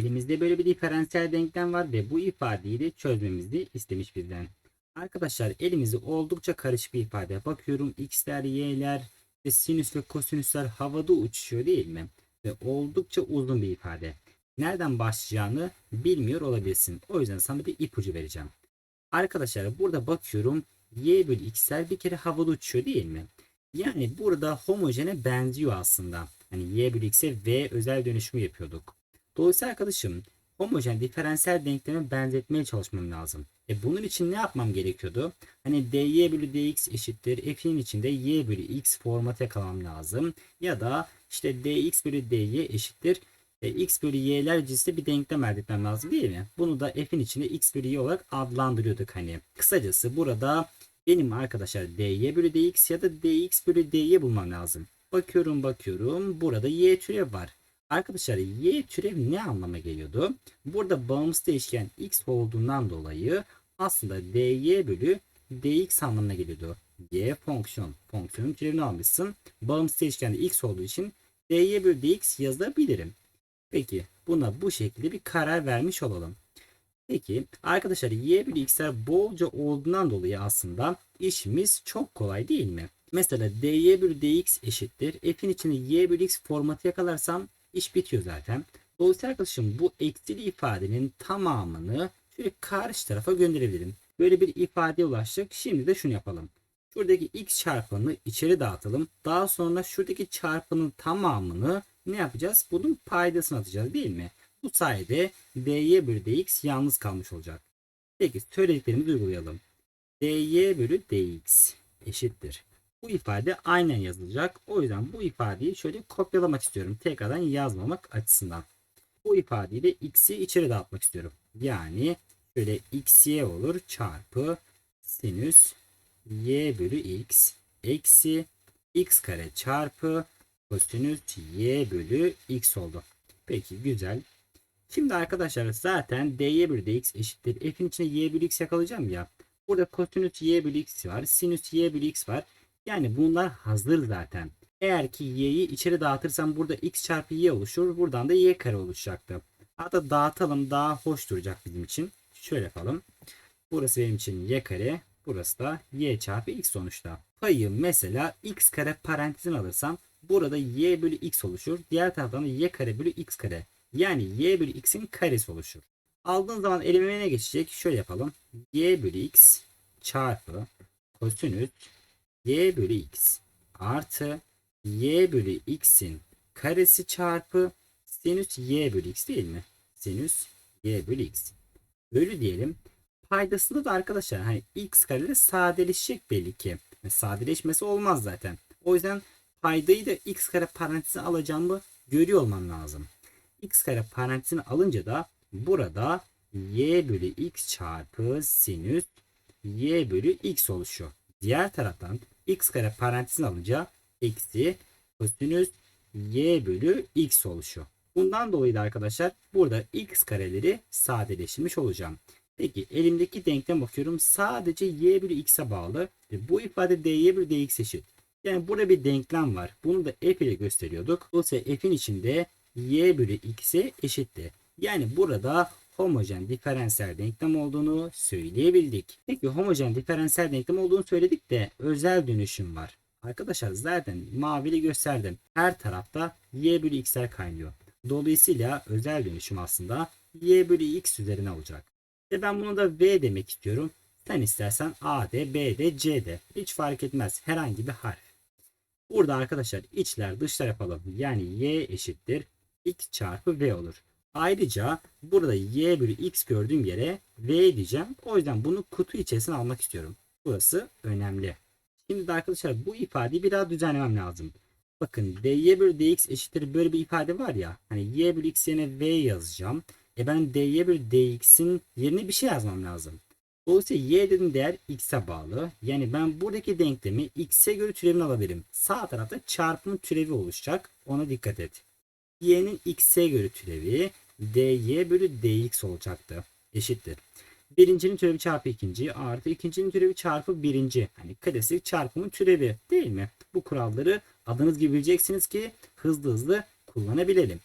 Elimizde böyle bir diferansiyel denklem var ve bu ifadeyi de çözmemizi istemiş bizden. Arkadaşlar elimizde oldukça karışık bir ifade. Bakıyorum x'ler, y'ler, ve sinüs ve kosinüsler havada uçuşuyor değil mi? Ve oldukça uzun bir ifade. Nereden başlayacağını bilmiyor olabilirsin. O yüzden sana bir ipucu vereceğim. Arkadaşlar burada bakıyorum y bölü x'ler bir kere havada uçuyor değil mi? Yani burada homojene benziyor aslında. Hani y bölü x'e v özel dönüşümü yapıyorduk. Dolayısıyla arkadaşım homojen diferansiyel denkleme benzetmeye çalışmam lazım. E bunun için ne yapmam gerekiyordu? Hani dy bölü dx eşittir f'in içinde y bölü x formatı yakalamam lazım. Ya da işte dx bölü dy eşittir e, x bölü y'ler cinsinde bir denklem elde etmem lazım değil mi? Bunu da f'in içinde x bölü y olarak adlandırıyorduk hani. Kısacası burada benim arkadaşlar dy bölü dx ya da dx bölü dy bulmam lazım. Bakıyorum bakıyorum burada y türev var. Arkadaşlar y türev ne anlama geliyordu? Burada bağımsız değişken x olduğundan dolayı aslında dy bölü dx anlamına geliyordu. y fonksiyon. Fonksiyonun türevini almışsın. Bağımsız değişken de x olduğu için dy bölü dx yazabilirim. Peki buna bu şekilde bir karar vermiş olalım. Peki arkadaşlar y bölü x'ler bolca olduğundan dolayı aslında işimiz çok kolay değil mi? Mesela dy bölü dx eşittir. F'in içinde y bölü x formatı yakalarsam iş bitiyor zaten. Dolayısıyla arkadaşım bu eksili ifadenin tamamını şöyle karşı tarafa gönderebilirim. Böyle bir ifadeye ulaştık. Şimdi de şunu yapalım. Şuradaki x çarpanını içeri dağıtalım. Daha sonra şuradaki çarpanın tamamını ne yapacağız? Bunun paydasını atacağız değil mi? Bu sayede dy bölü dx yalnız kalmış olacak. Peki söylediklerimizi uygulayalım. dy bölü dx eşittir. Bu ifade aynen yazılacak. O yüzden bu ifadeyi şöyle kopyalamak istiyorum. Tekrardan yazmamak açısından. Bu ifadeyi de x'i içeri dağıtmak istiyorum. Yani şöyle xy olur çarpı sinüs y bölü x eksi x kare çarpı kosinüs y bölü x oldu. Peki güzel. Şimdi arkadaşlar zaten dy bölü dx eşittir. F'in içine y bölü x yakalayacağım ya. Burada kosinüs y bölü x var. Sinüs y bölü x var. Yani bunlar hazır zaten. Eğer ki y'yi içeri dağıtırsam burada x çarpı y oluşur. Buradan da y kare oluşacaktı. Hatta dağıtalım daha hoş duracak bizim için. Şöyle yapalım. Burası benim için y kare. Burası da y çarpı x sonuçta. Payı mesela x kare parantezin alırsam burada y bölü x oluşur. Diğer taraftan da y kare bölü x kare. Yani y bölü x'in karesi oluşur. Aldığın zaman elime ne geçecek? Şöyle yapalım. y bölü x çarpı kosinüs y bölü x artı y bölü x'in karesi çarpı sinüs y bölü x değil mi? Sinüs y bölü x. Bölü diyelim. Paydasında da arkadaşlar hani x kareli sadeleşecek belli ki. Sadeleşmesi olmaz zaten. O yüzden paydayı da x kare parantezine alacağımı görüyor olmam lazım. x kare parantezine alınca da burada y bölü x çarpı sinüs y bölü x oluşuyor. Diğer taraftan x kare parantezine alınca eksi kosinüs y bölü x oluşuyor. Bundan dolayı da arkadaşlar burada x kareleri sadeleştirmiş olacağım. Peki elimdeki denklem bakıyorum sadece y bölü x'e bağlı. Ve bu ifade dy bölü dx eşit. Yani burada bir denklem var. Bunu da f ile gösteriyorduk. Dolayısıyla f'in içinde y bölü x'e eşitti. Yani burada homojen diferansiyel denklem olduğunu söyleyebildik. Peki homojen diferansiyel denklem olduğunu söyledik de özel dönüşüm var. Arkadaşlar zaten mavili gösterdim. Her tarafta y bölü x'ler kaynıyor. Dolayısıyla özel dönüşüm aslında y bölü x üzerine olacak. Ve ben bunu da v demek istiyorum. Sen istersen a de, b de, c de. Hiç fark etmez. Herhangi bir harf. Burada arkadaşlar içler dışlar yapalım. Yani y eşittir x çarpı v olur. Ayrıca burada y bölü x gördüğüm yere v diyeceğim. O yüzden bunu kutu içerisine almak istiyorum. Burası önemli. Şimdi arkadaşlar bu ifadeyi bir daha düzenlemem lazım. Bakın dy bölü dx eşittir böyle bir ifade var ya. Hani y bölü x yerine v yazacağım. E ben dy bölü dx'in yerine bir şey yazmam lazım. Dolayısıyla y dediğim değer x'e bağlı. Yani ben buradaki denklemi x'e göre türevini alabilirim. Sağ tarafta çarpım türevi oluşacak. Ona dikkat et. Y'nin x'e göre türevi dy bölü dx olacaktı. Eşittir. Birincinin türevi çarpı ikinci artı ikincinin türevi çarpı birinci. Hani klasik çarpımın türevi değil mi? Bu kuralları adınız gibi bileceksiniz ki hızlı hızlı kullanabilelim.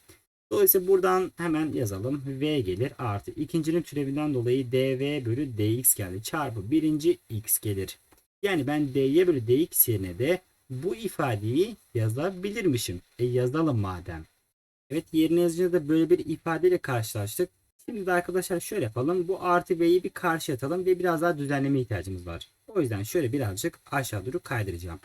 Dolayısıyla buradan hemen yazalım. V gelir artı ikincinin türevinden dolayı dv bölü dx geldi. Çarpı birinci x gelir. Yani ben dy bölü dx yerine de bu ifadeyi yazabilirmişim. E yazalım madem. Evet yerine yazınca da böyle bir ifadeyle karşılaştık. Şimdi de arkadaşlar şöyle yapalım. Bu artı v'yi bir karşı atalım ve biraz daha düzenleme ihtiyacımız var. O yüzden şöyle birazcık aşağı doğru kaydıracağım.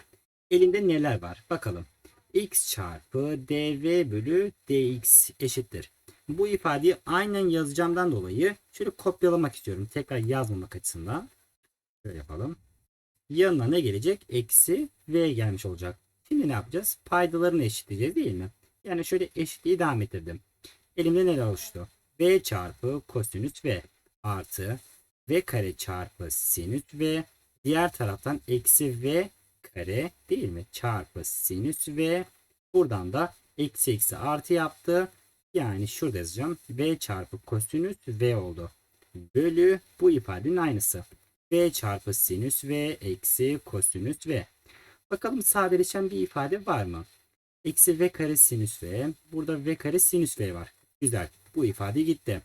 Elinde neler var? Bakalım. x çarpı dv bölü dx eşittir. Bu ifadeyi aynen yazacağımdan dolayı şöyle kopyalamak istiyorum. Tekrar yazmamak açısından. Şöyle yapalım. Yanına ne gelecek? Eksi v gelmiş olacak. Şimdi ne yapacağız? Paydalarını eşitleyeceğiz değil mi? Yani şöyle eşitliği devam ettirdim. Elimde neler oluştu? v çarpı kosinüs v artı v kare çarpı sinüs v diğer taraftan eksi v kare değil mi? Çarpı sinüs v buradan da eksi eksi artı yaptı. Yani şurada yazacağım. v çarpı kosinüs v oldu. Bölü bu ifadenin aynısı. v çarpı sinüs v eksi kosinüs v. Bakalım sadeleşen bir ifade var mı? Eksi v kare sinüs v. Burada v kare sinüs v var. Güzel. Bu ifade gitti.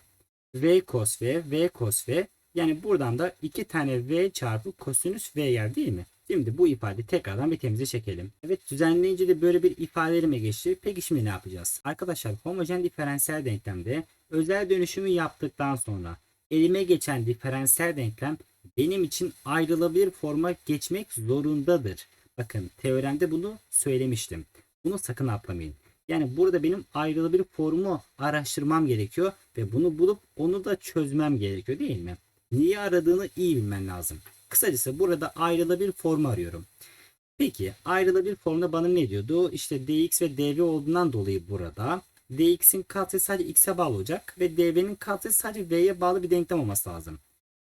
V cos V, V cos V. Yani buradan da iki tane V çarpı kosinüs V yer değil mi? Şimdi bu ifade tekrardan bir temize çekelim. Evet düzenleyince de böyle bir ifade elime geçti. Peki şimdi ne yapacağız? Arkadaşlar homojen diferansiyel denklemde özel dönüşümü yaptıktan sonra elime geçen diferansiyel denklem benim için ayrılabilir forma geçmek zorundadır. Bakın teoremde bunu söylemiştim. Bunu sakın atlamayın. Yani burada benim ayrılabilir formu araştırmam gerekiyor ve bunu bulup onu da çözmem gerekiyor değil mi? Niye aradığını iyi bilmen lazım. Kısacası burada ayrılabilir formu arıyorum. Peki ayrılabilir formda bana ne diyordu? İşte dx ve dv olduğundan dolayı burada dx'in katsayısı sadece x'e bağlı olacak ve dv'nin katsayısı sadece v'ye bağlı bir denklem olması lazım.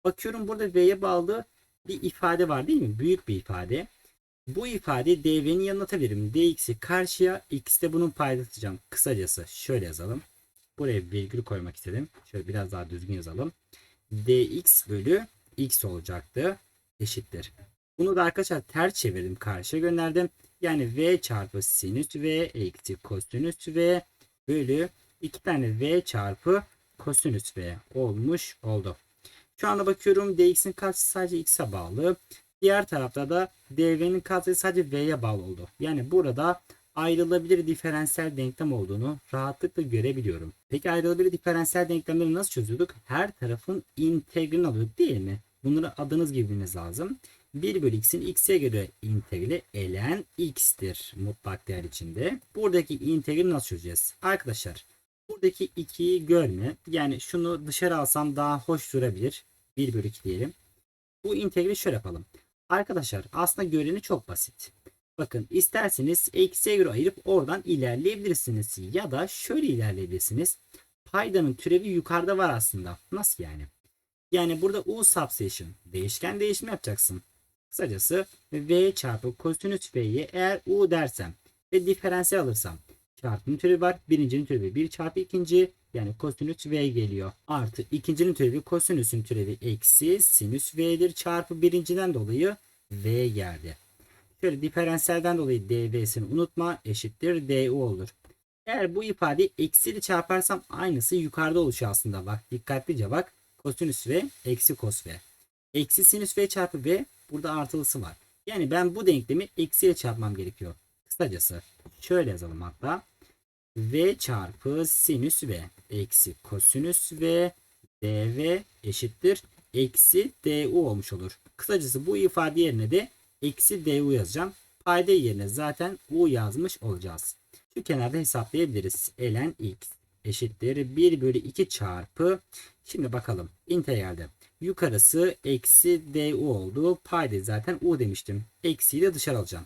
Bakıyorum burada v'ye bağlı bir ifade var değil mi? Büyük bir ifade. Bu ifadeyi dv'nin yanına atabilirim. dx'i karşıya x de bunun paylaşacağım. Kısacası şöyle yazalım. Buraya virgül koymak istedim. Şöyle biraz daha düzgün yazalım. dx bölü x olacaktı. Eşittir. Bunu da arkadaşlar ters çevirdim. Karşıya gönderdim. Yani v çarpı sinüs v eksi kosinüs v bölü iki tane v çarpı kosinüs v olmuş oldu. Şu anda bakıyorum dx'in katsayısı sadece x'e bağlı. Diğer tarafta da dv'nin katsayısı sadece v'ye bağlı oldu. Yani burada ayrılabilir diferansiyel denklem olduğunu rahatlıkla görebiliyorum. Peki ayrılabilir diferansiyel denklemleri nasıl çözüyorduk? Her tarafın integralini alıyorduk değil mi? Bunları adınız gibi bilmeniz lazım. 1 bölü x'in x'e göre integrali ln x'tir mutlak değer içinde. Buradaki integrali nasıl çözeceğiz? Arkadaşlar buradaki 2'yi görme. Yani şunu dışarı alsam daha hoş durabilir. 1 bölü 2 diyelim. Bu integrali şöyle yapalım. Arkadaşlar aslında göreni çok basit. Bakın isterseniz eksiye göre ayırıp oradan ilerleyebilirsiniz. Ya da şöyle ilerleyebilirsiniz. Paydanın türevi yukarıda var aslında. Nasıl yani? Yani burada u substation değişken değişimi yapacaksın. Kısacası v çarpı kosinüs v'ye eğer u dersem ve diferansiyel alırsam çarpım türevi var. Birincinin türevi 1 çarpı ikinci yani kosinüs v geliyor. Artı ikincinin türevi kosinüsün türevi eksi sinüs v'dir çarpı birinciden dolayı v geldi. Şöyle diferansiyelden dolayı dv'sini unutma eşittir du olur. Eğer bu ifadeyi eksiyle çarparsam aynısı yukarıda oluşuyor aslında bak dikkatlice bak kosinüs v eksi kos v. Eksi sinüs v çarpı v burada artılısı var. Yani ben bu denklemi eksiyle çarpmam gerekiyor. Kısacası şöyle yazalım hatta v çarpı sinüs v eksi kosinüs v dv eşittir eksi du olmuş olur. Kısacası bu ifade yerine de eksi du yazacağım. Payda yerine zaten u yazmış olacağız. Şu kenarda hesaplayabiliriz. ln x eşittir 1 bölü 2 çarpı şimdi bakalım integralde yukarısı eksi du oldu. Payda zaten u demiştim. Eksiyi de dışarı alacağım.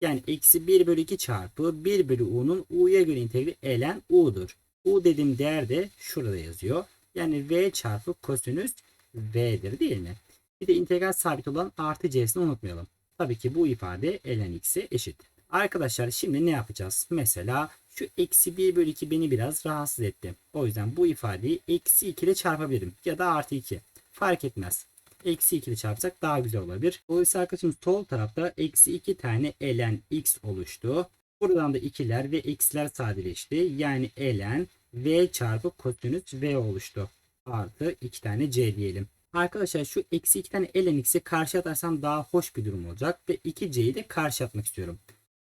Yani eksi 1 bölü 2 çarpı 1 bölü u'nun u'ya göre integrali ln u'dur. u dediğim değer de şurada yazıyor. Yani v çarpı kosinüs v'dir değil mi? Bir de integral sabit olan artı c'sini unutmayalım. Tabii ki bu ifade ln x'e eşit. Arkadaşlar şimdi ne yapacağız? Mesela şu eksi 1 bölü 2 beni biraz rahatsız etti. O yüzden bu ifadeyi eksi 2 ile çarpabilirim. Ya da artı 2. Fark etmez. Eksi 2 ile çarpsak daha güzel olabilir. Dolayısıyla arkadaşım sol tarafta eksi 2 tane ln x oluştu. Buradan da ikiler ve x'ler sadeleşti. Yani ln V çarpı kosinüs V oluştu. Artı 2 tane C diyelim. Arkadaşlar şu eksi 2 tane ln x'i karşı atarsam daha hoş bir durum olacak. Ve 2c'yi de karşı atmak istiyorum.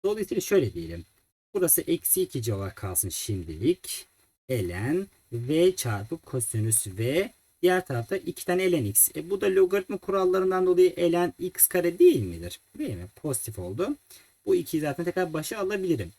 Dolayısıyla şöyle diyelim. Burası eksi 2c olarak kalsın şimdilik. ln v çarpı kosinüs v. Diğer tarafta 2 tane ln x. E bu da logaritma kurallarından dolayı ln x kare değil midir? Değil mi? Pozitif oldu. Bu 2'yi zaten tekrar başa alabilirim.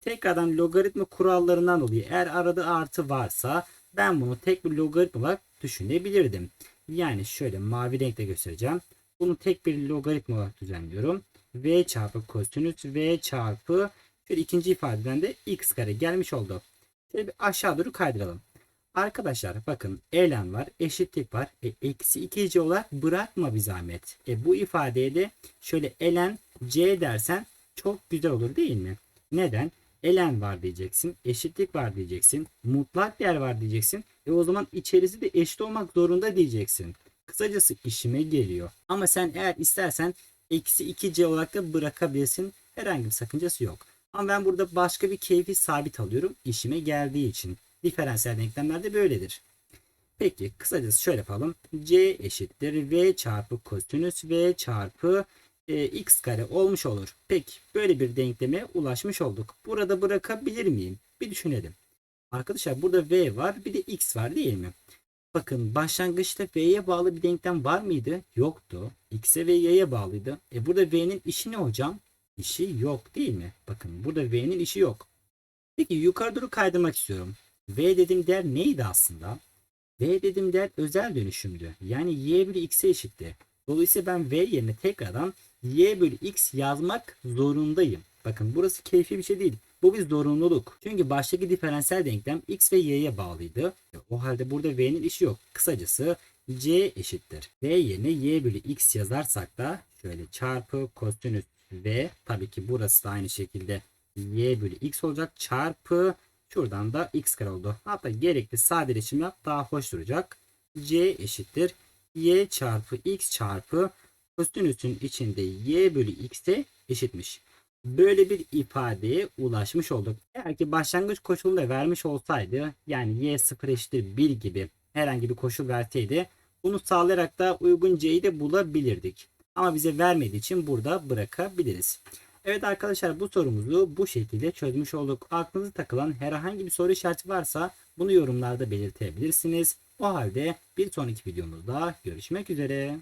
Tekrardan logaritma kurallarından dolayı eğer arada artı varsa ben bunu tek bir logaritma olarak düşünebilirdim. Yani şöyle mavi renkle göstereceğim. Bunu tek bir logaritma olarak düzenliyorum. v çarpı kosinüs v çarpı şöyle ikinci ifadeden de x kare gelmiş oldu. Şöyle bir aşağı doğru kaydıralım. Arkadaşlar bakın ln var eşitlik var. E, eksi 2c olarak bırakma bir zahmet. E, bu ifadeye de şöyle ln c dersen çok güzel olur değil mi? Neden? ln var diyeceksin. Eşitlik var diyeceksin. Mutlak değer var diyeceksin. E o zaman içerisi de eşit olmak zorunda diyeceksin. Kısacası işime geliyor. Ama sen eğer istersen eksi 2c olarak da bırakabilirsin. Herhangi bir sakıncası yok. Ama ben burada başka bir keyfi sabit alıyorum. işime geldiği için. Diferansiyel denklemler de böyledir. Peki kısacası şöyle yapalım. c eşittir v çarpı kosinüs v çarpı e, x kare olmuş olur. Peki böyle bir denkleme ulaşmış olduk. Burada bırakabilir miyim? Bir düşünelim. Arkadaşlar burada v var bir de x var değil mi? Bakın başlangıçta v'ye bağlı bir denklem var mıydı? Yoktu. x'e ve y'ye bağlıydı. E burada v'nin işi ne hocam? İşi yok değil mi? Bakın burada v'nin işi yok. Peki yukarı doğru kaydırmak istiyorum. V dediğim değer neydi aslında? v dediğim değer özel dönüşümdü. Yani y bölü x'e eşitti. Dolayısıyla ben v yerine tekrardan y bölü x yazmak zorundayım. Bakın burası keyfi bir şey değil. Bu bir zorunluluk. Çünkü baştaki diferansiyel denklem x ve y'ye bağlıydı. O halde burada v'nin işi yok. Kısacası c eşittir. v yerine y bölü x yazarsak da şöyle çarpı kosinüs v tabii ki burası da aynı şekilde y bölü x olacak çarpı şuradan da x kare oldu. Hatta gerekli sadeleşim yap daha hoş duracak. c eşittir y çarpı x çarpı kosinüsün içinde y bölü x'e eşitmiş. Böyle bir ifadeye ulaşmış olduk. Eğer ki başlangıç koşulunu da vermiş olsaydı yani y sıfır eşittir 1 gibi herhangi bir koşul verseydi bunu sağlayarak da uygun c'yi de bulabilirdik. Ama bize vermediği için burada bırakabiliriz. Evet arkadaşlar bu sorumuzu bu şekilde çözmüş olduk. Aklınıza takılan herhangi bir soru işareti varsa bunu yorumlarda belirtebilirsiniz. O halde bir sonraki videomuzda görüşmek üzere.